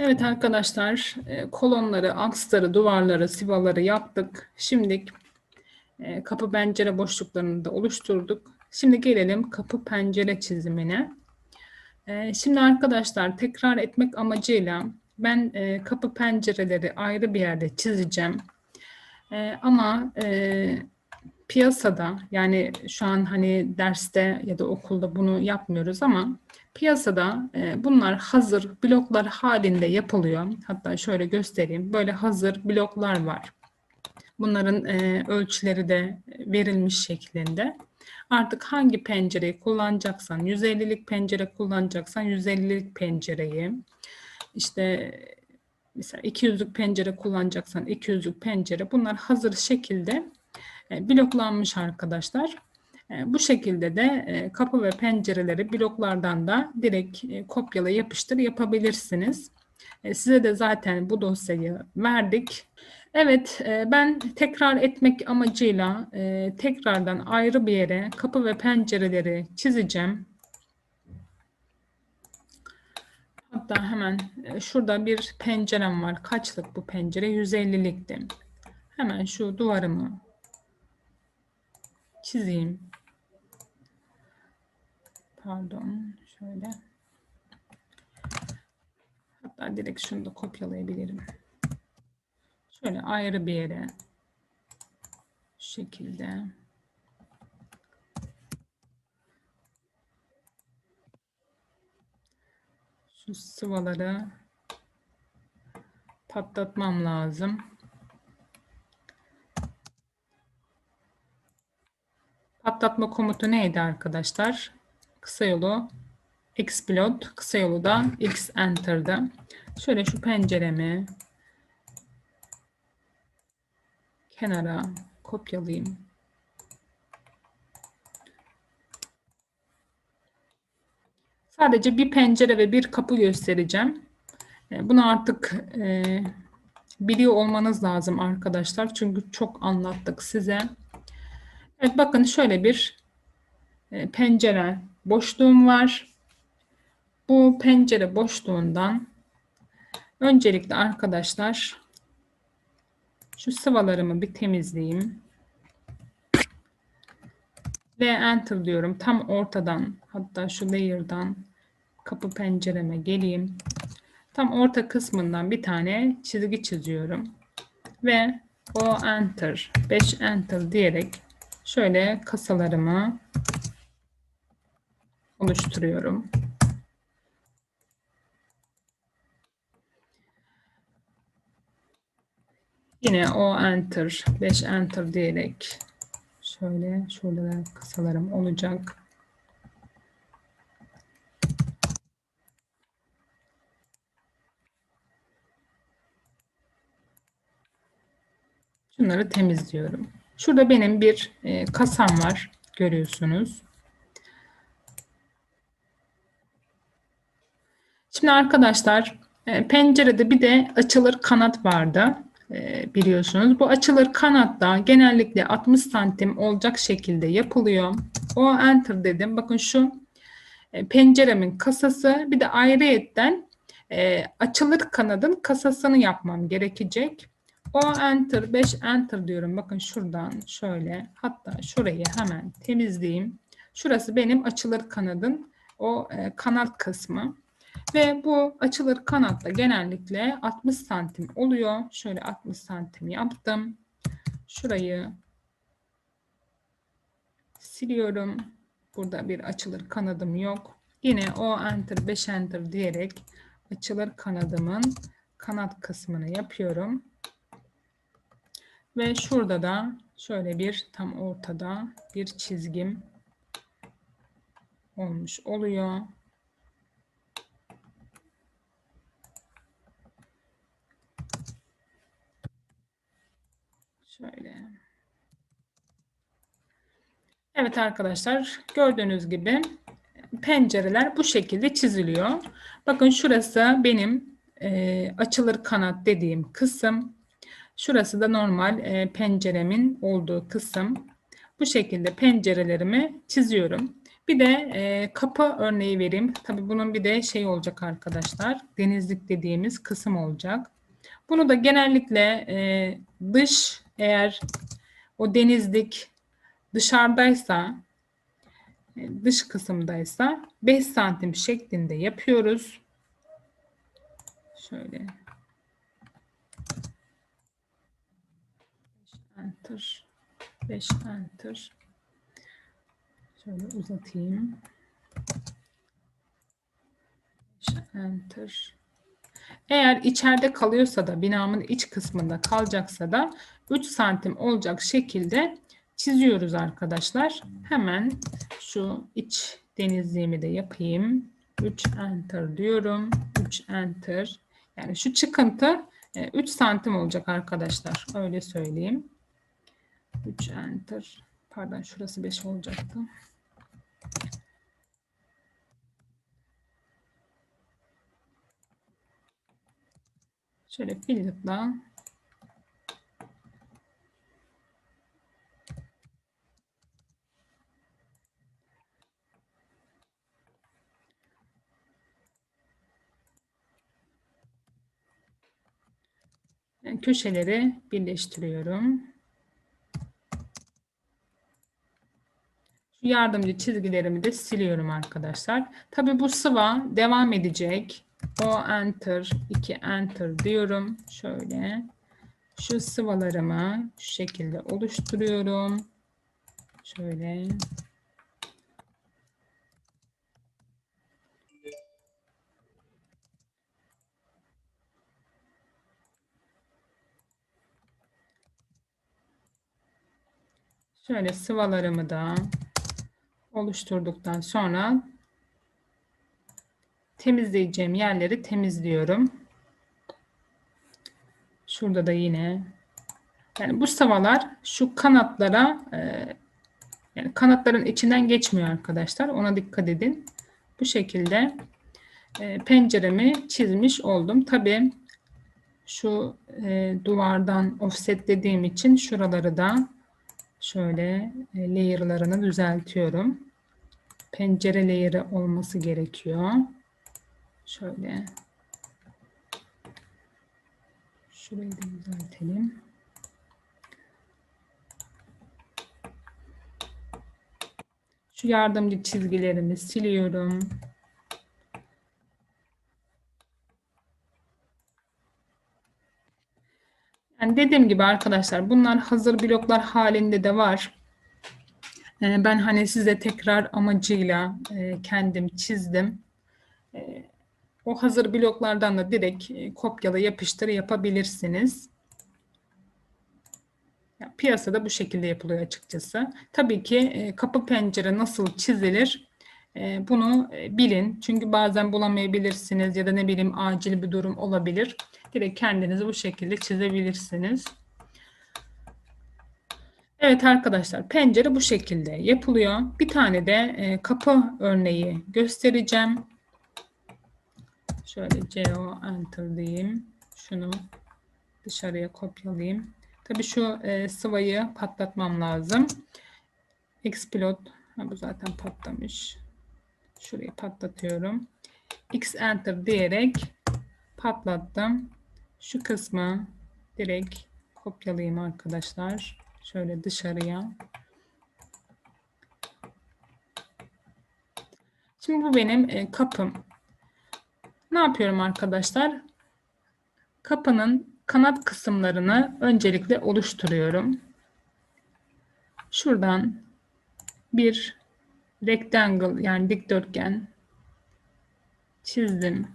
Evet arkadaşlar, e, kolonları, aksları, duvarları, sivaları yaptık. Şimdi e, kapı pencere boşluklarını da oluşturduk. Şimdi gelelim kapı pencere çizimine. E, Şimdi arkadaşlar tekrar etmek amacıyla ben kapı pencereleri ayrı bir yerde çizeceğim. Ama piyasada yani şu an hani derste ya da okulda bunu yapmıyoruz ama Piyasada e, bunlar hazır bloklar halinde yapılıyor. Hatta şöyle göstereyim. Böyle hazır bloklar var. Bunların e, ölçüleri de verilmiş şeklinde. Artık hangi pencereyi kullanacaksan, 150'lik pencere kullanacaksan 150'lik pencereyi, işte mesela 200'lük pencere kullanacaksan 200'lük pencere bunlar hazır şekilde e, bloklanmış arkadaşlar. E, bu şekilde de e, kapı ve pencereleri bloklardan da direkt e, kopyala yapıştır yapabilirsiniz. Size de zaten bu dosyayı verdik. Evet, ben tekrar etmek amacıyla tekrardan ayrı bir yere kapı ve pencereleri çizeceğim. Hatta hemen şurada bir pencerem var. Kaçlık bu pencere? 150'likti. Hemen şu duvarımı çizeyim. Pardon. Şöyle. Hatta direkt şunu da kopyalayabilirim. Şöyle ayrı bir yere. Şu şekilde. Şu sıvaları patlatmam lazım. Patlatma komutu neydi arkadaşlar? Kısa yolu Xplot, kısa yolu da X Enter'da. Şöyle şu penceremi kenara kopyalayayım. Sadece bir pencere ve bir kapı göstereceğim. E, bunu artık e, biliyor olmanız lazım arkadaşlar. Çünkü çok anlattık size. Evet bakın şöyle bir e, pencere boşluğum var. Bu pencere boşluğundan öncelikle arkadaşlar şu sıvalarımı bir temizleyeyim. Ve enter diyorum. Tam ortadan hatta şu layer'dan kapı pencereme geleyim. Tam orta kısmından bir tane çizgi çiziyorum. Ve o enter 5 enter diyerek şöyle kasalarımı oluşturuyorum. Yine o enter, 5 enter diyerek şöyle şurada kasalarım olacak. Şunları temizliyorum. Şurada benim bir e, kasam var görüyorsunuz. Şimdi arkadaşlar e, pencerede bir de açılır kanat vardı e, biliyorsunuz. Bu açılır kanat da genellikle 60 santim olacak şekilde yapılıyor. O enter dedim. Bakın şu e, penceremin kasası bir de ayrıyetten açılır kanadın kasasını yapmam gerekecek. O enter 5 enter diyorum. Bakın şuradan şöyle hatta şurayı hemen temizleyeyim. Şurası benim açılır kanadın o kanat kısmı. Ve bu açılır kanatta genellikle 60 santim oluyor. Şöyle 60 santim yaptım. Şurayı siliyorum. Burada bir açılır kanadım yok. Yine o enter 5 enter diyerek açılır kanadımın kanat kısmını yapıyorum. Ve şurada da şöyle bir tam ortada bir çizgim olmuş oluyor. Şöyle. Evet arkadaşlar gördüğünüz gibi pencereler bu şekilde çiziliyor. Bakın şurası benim e, açılır kanat dediğim kısım. Şurası da normal e, penceremin olduğu kısım. Bu şekilde pencerelerimi çiziyorum. Bir de e, kapı örneği vereyim. Tabii bunun bir de şey olacak arkadaşlar. Denizlik dediğimiz kısım olacak. Bunu da genellikle e, dış eğer o denizlik dışarıdaysa e, dış kısımdaysa 5 santim şeklinde yapıyoruz. Şöyle. Enter. 5 enter. Şöyle uzatayım. 5 enter. Eğer içeride kalıyorsa da binamın iç kısmında kalacaksa da 3 santim olacak şekilde çiziyoruz arkadaşlar. Hemen şu iç denizliğimi de yapayım. 3 enter diyorum. 3 enter. Yani şu çıkıntı 3 santim olacak arkadaşlar. Öyle söyleyeyim. 3 enter. Pardon şurası 5 olacaktı. Şöyle filletla yani köşeleri birleştiriyorum. Şu yardımcı çizgilerimi de siliyorum arkadaşlar. Tabi bu sıva devam edecek. O enter, 2 enter diyorum. Şöyle. Şu sıvalarımı şu şekilde oluşturuyorum. Şöyle. Şöyle sıvalarımı da oluşturduktan sonra temizleyeceğim yerleri temizliyorum. Şurada da yine yani bu sıvalar şu kanatlara e, yani kanatların içinden geçmiyor arkadaşlar. Ona dikkat edin. Bu şekilde e, penceremi çizmiş oldum. Tabii şu e, duvardan offsetlediğim için şuraları da şöyle e, layer'larını düzeltiyorum. Pencere layer'ı olması gerekiyor. Şöyle. Şurayı da düzeltelim. Şu yardımcı çizgilerimi siliyorum. Yani dediğim gibi arkadaşlar bunlar hazır bloklar halinde de var. Ee, ben hani size tekrar amacıyla e, kendim çizdim. E, o hazır bloklardan da direkt e, kopyala yapıştır yapabilirsiniz. Ya, piyasada bu şekilde yapılıyor açıkçası. Tabii ki kapı pencere nasıl çizilir bunu bilin. Çünkü bazen bulamayabilirsiniz ya da ne bileyim acil bir durum olabilir. Direkt kendinizi bu şekilde çizebilirsiniz. Evet arkadaşlar pencere bu şekilde yapılıyor. Bir tane de e, kapı örneği göstereceğim. Şöyle CO enter diyeyim. Şunu dışarıya kopyalayayım. Tabi şu e, sıvayı patlatmam lazım. Xplot ha, bu zaten patlamış. Şurayı patlatıyorum. X enter diyerek patlattım. Şu kısmı direkt kopyalayayım arkadaşlar. Şöyle dışarıya. Şimdi bu benim e, kapım. Ne yapıyorum arkadaşlar? Kapının kanat kısımlarını öncelikle oluşturuyorum. Şuradan bir rectangle yani dikdörtgen çizdim.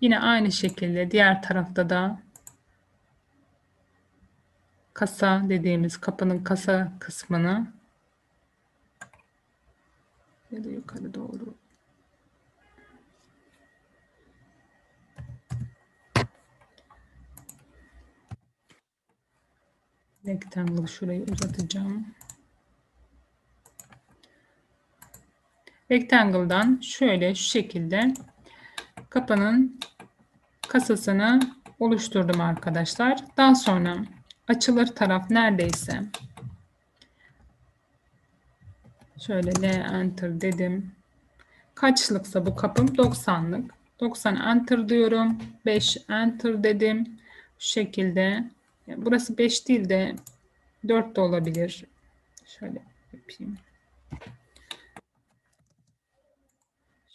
Yine aynı şekilde diğer tarafta da kasa dediğimiz kapının kasa kısmını ya da yukarı doğru rectangle şurayı uzatacağım. Rectangle'dan şöyle şu şekilde kapının kasasını oluşturdum arkadaşlar. Daha sonra açılır taraf neredeyse Şöyle L enter dedim. Kaçlıksa bu kapım 90'lık. 90 enter diyorum. 5 enter dedim. Bu şekilde. Burası 5 değil de 4 de olabilir. Şöyle yapayım.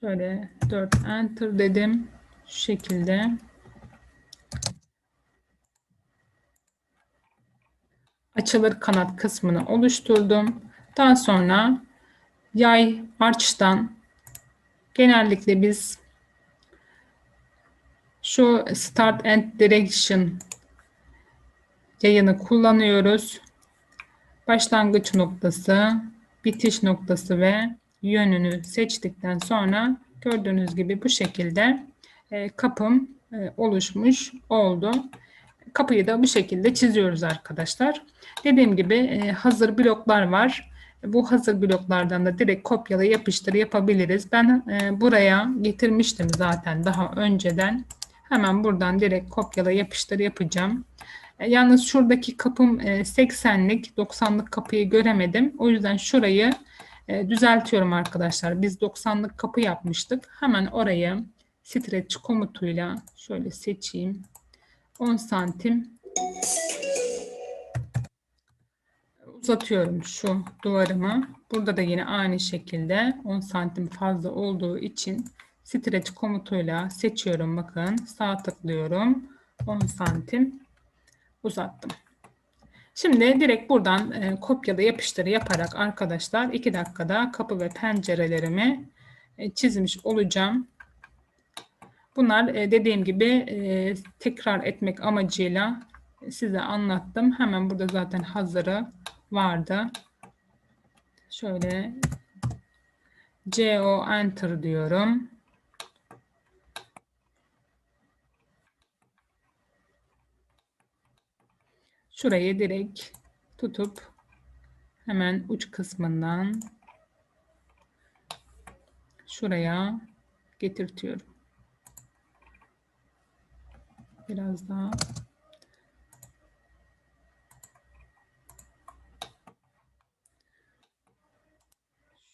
Şöyle 4 enter dedim. Şu şekilde. Açılır kanat kısmını oluşturdum. Daha sonra yay arçtan genellikle biz şu start and direction yayını kullanıyoruz. Başlangıç noktası, bitiş noktası ve yönünü seçtikten sonra gördüğünüz gibi bu şekilde e, kapım e, oluşmuş oldu. Kapıyı da bu şekilde çiziyoruz arkadaşlar. Dediğim gibi e, hazır bloklar var. Bu hazır bloklardan da direkt kopyala yapıştır yapabiliriz. Ben buraya getirmiştim zaten daha önceden. Hemen buradan direkt kopyala yapıştır yapacağım. Yalnız şuradaki kapım 80'lik 90'lık kapıyı göremedim. O yüzden şurayı e, düzeltiyorum arkadaşlar. Biz 90'lık kapı yapmıştık. Hemen orayı stretch komutuyla şöyle seçeyim. 10 santim uzatıyorum şu duvarımı. Burada da yine aynı şekilde 10 santim fazla olduğu için stretch komutuyla seçiyorum. Bakın sağ tıklıyorum. 10 santim uzattım. Şimdi direkt buradan e, kopyala yapıştırı yaparak arkadaşlar 2 dakikada kapı ve pencerelerimi e, çizmiş olacağım. Bunlar e, dediğim gibi e, tekrar etmek amacıyla size anlattım. Hemen burada zaten hazırı vardı. Şöyle CO enter diyorum. Şurayı direkt tutup hemen uç kısmından şuraya getirtiyorum. Biraz daha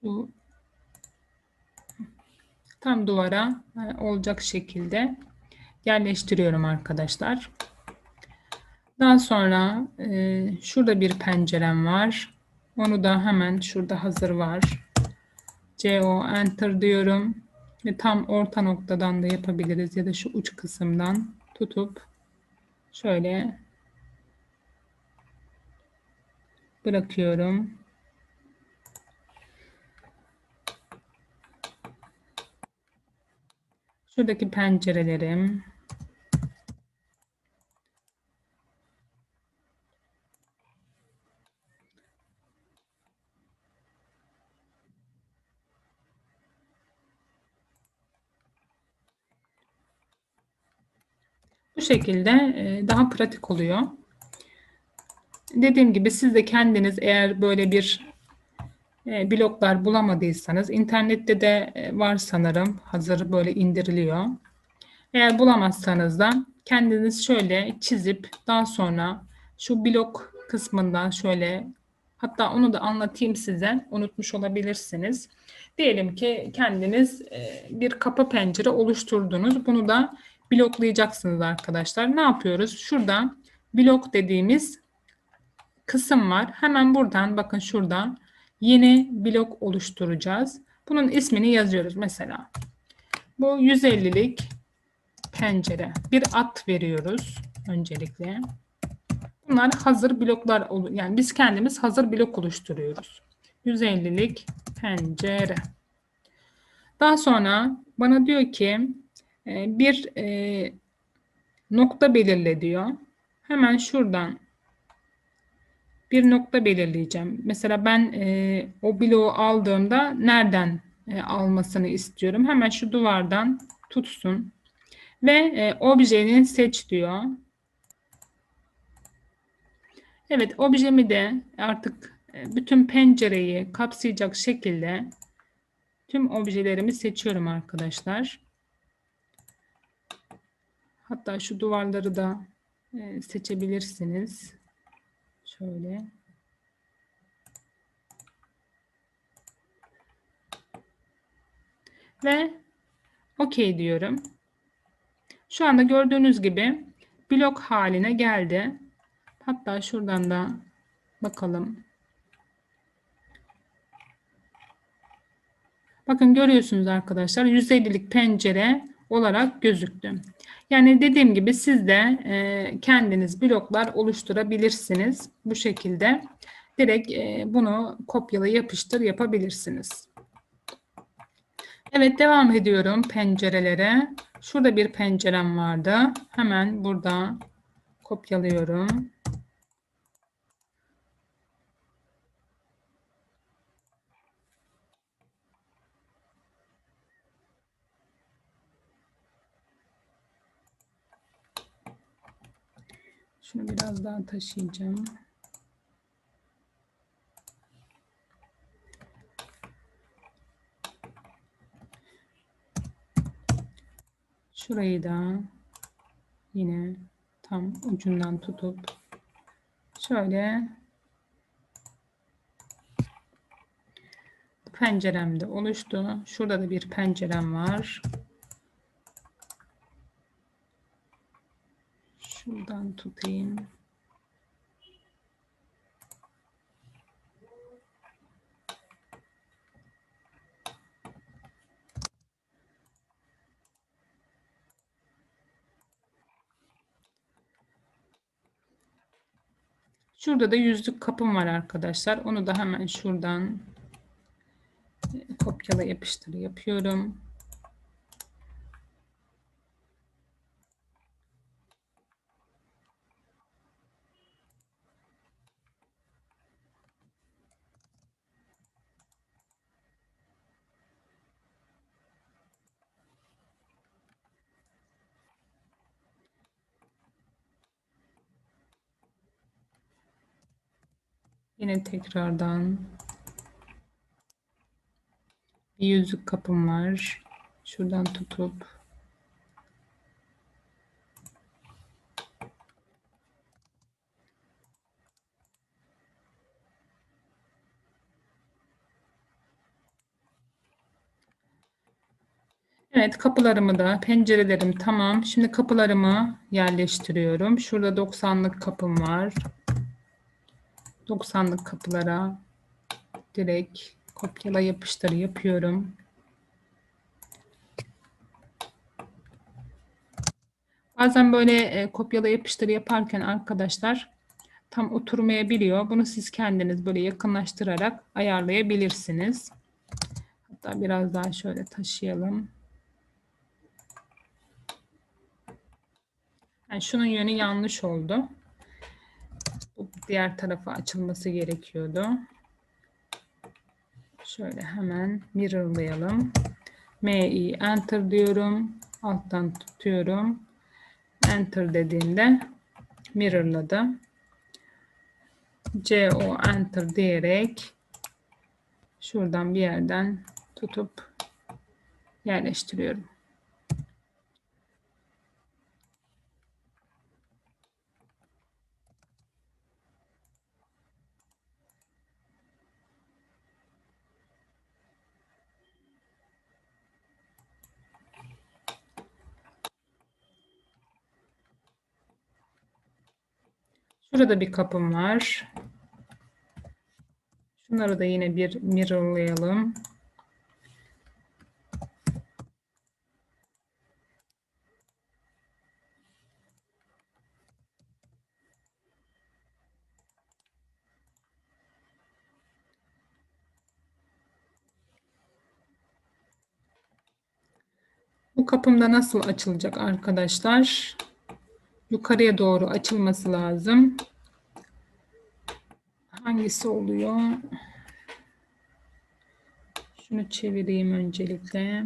şu tam duvara e, olacak şekilde yerleştiriyorum arkadaşlar. Daha sonra e, şurada bir pencerem var. Onu da hemen şurada hazır var. CO enter diyorum. Ve tam orta noktadan da yapabiliriz ya da şu uç kısımdan tutup şöyle bırakıyorum. Şuradaki pencerelerim şekilde e, daha pratik oluyor. Dediğim gibi siz de kendiniz eğer böyle bir e, bloklar bulamadıysanız internette de e, var sanırım hazır böyle indiriliyor. Eğer bulamazsanız da kendiniz şöyle çizip daha sonra şu blok kısmından şöyle hatta onu da anlatayım size unutmuş olabilirsiniz. Diyelim ki kendiniz bir kapı pencere oluşturdunuz. Bunu da bloklayacaksınız arkadaşlar. Ne yapıyoruz? Şurada blok dediğimiz kısım var. Hemen buradan bakın şurada yeni blok oluşturacağız. Bunun ismini yazıyoruz mesela. Bu 150'lik pencere. Bir at veriyoruz öncelikle. Bunlar hazır bloklar yani biz kendimiz hazır blok oluşturuyoruz. 150'lik pencere. Daha sonra bana diyor ki bir e, nokta belirle diyor. Hemen şuradan bir nokta belirleyeceğim. Mesela ben e, o bloğu aldığımda nereden e, almasını istiyorum. Hemen şu duvardan tutsun. Ve e, objeni seç diyor. Evet objemi de artık e, bütün pencereyi kapsayacak şekilde tüm objelerimi seçiyorum arkadaşlar. Hatta şu duvarları da e, seçebilirsiniz. Şöyle. Ve OK diyorum. Şu anda gördüğünüz gibi blok haline geldi. Hatta şuradan da bakalım. Bakın görüyorsunuz arkadaşlar 150'lik pencere olarak gözüktü. Yani dediğim gibi siz de e, kendiniz bloklar oluşturabilirsiniz. Bu şekilde direkt e, bunu kopyala yapıştır yapabilirsiniz. Evet devam ediyorum pencerelere. Şurada bir pencerem vardı. Hemen burada kopyalıyorum. Şunu biraz daha taşıyacağım. Şurayı da yine tam ucundan tutup şöyle pencerem de oluştu. Şurada da bir pencerem var. Şuradan tutayım. Şurada da yüzlük kapım var arkadaşlar. Onu da hemen şuradan e, kopyala yapıştır yapıyorum. Yine tekrardan bir yüzük kapım var. Şuradan tutup Evet kapılarımı da pencerelerim tamam. Şimdi kapılarımı yerleştiriyorum. Şurada 90'lık kapım var. 90'lık kapılara direkt kopyala yapıştır yapıyorum. Bazen böyle e, kopyala yapıştır yaparken arkadaşlar tam oturmayabiliyor. Bunu siz kendiniz böyle yakınlaştırarak ayarlayabilirsiniz. Hatta biraz daha şöyle taşıyalım. Yani şunun yönü yanlış oldu. Diğer tarafa açılması gerekiyordu. Şöyle hemen mirrorlayalım. MI enter diyorum. Alttan tutuyorum. Enter dediğimde mirrorladı. CO enter diyerek şuradan bir yerden tutup yerleştiriyorum. Şurada bir kapım var. Şunları da yine bir mirrorlayalım. Bu kapımda nasıl açılacak arkadaşlar? Yukarıya doğru açılması lazım. Hangisi oluyor? Şunu çevireyim öncelikle.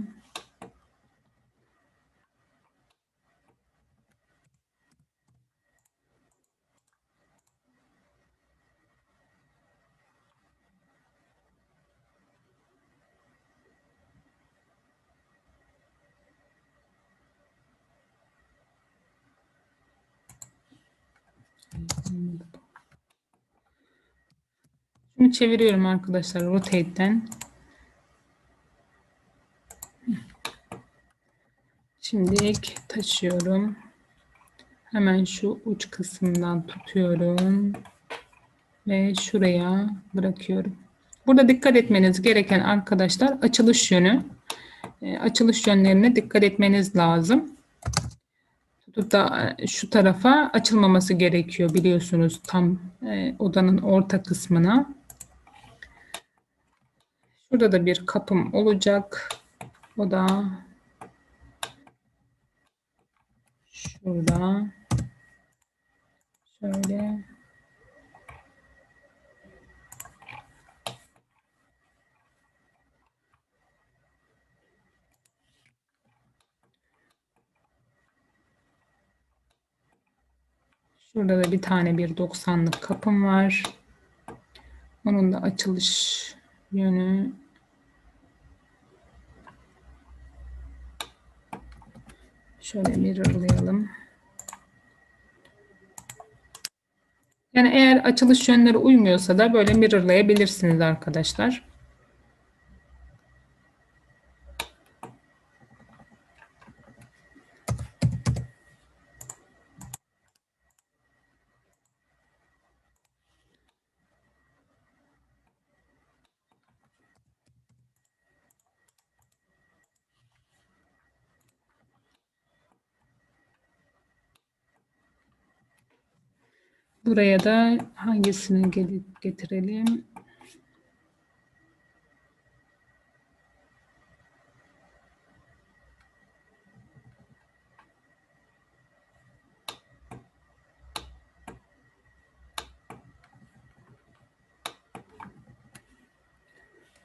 Çeviriyorum arkadaşlar rotate'den. Şimdi taşıyorum. Hemen şu uç kısmından tutuyorum ve şuraya bırakıyorum. Burada dikkat etmeniz gereken arkadaşlar açılış yönü. E, açılış yönlerine dikkat etmeniz lazım. Tutup da e, şu tarafa açılmaması gerekiyor biliyorsunuz tam e, odanın orta kısmına. Şurada da bir kapım olacak. O da şurada. Şöyle. Şurada da bir tane bir 90'lık kapım var. Onun da açılış yönü şöyle mirrorlayalım. Yani eğer açılış yönleri uymuyorsa da böyle mirrorlayabilirsiniz arkadaşlar. Buraya da hangisini getirelim?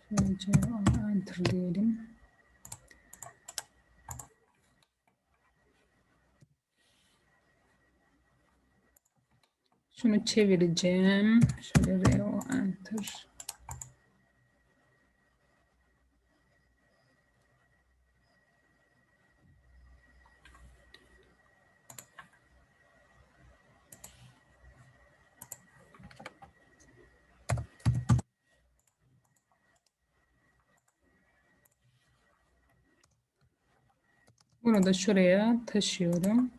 Şöylece enter diyelim. Şunu çevireceğim. Şöyle Reo enter. Bunu da şuraya taşıyorum.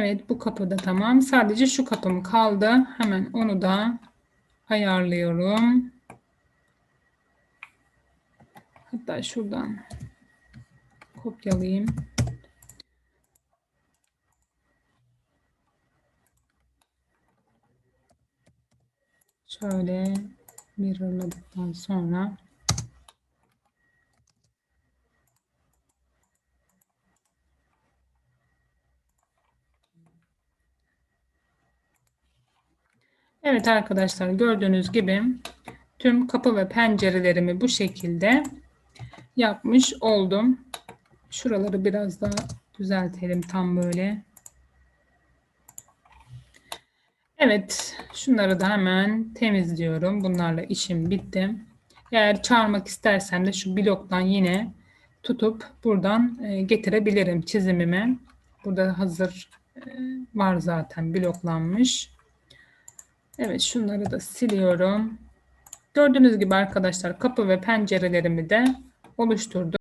Evet bu kapı da tamam. Sadece şu kapım kaldı. Hemen onu da ayarlıyorum. Hatta şuradan kopyalayayım. Şöyle mirrorladıktan sonra Evet arkadaşlar gördüğünüz gibi tüm kapı ve pencerelerimi bu şekilde yapmış oldum. Şuraları biraz daha düzeltelim tam böyle. Evet şunları da hemen temizliyorum. Bunlarla işim bitti. Eğer çağırmak istersen de şu bloktan yine tutup buradan e, getirebilirim çizimime. Burada hazır e, var zaten bloklanmış. Evet şunları da siliyorum. Gördüğünüz gibi arkadaşlar kapı ve pencerelerimi de oluşturdum.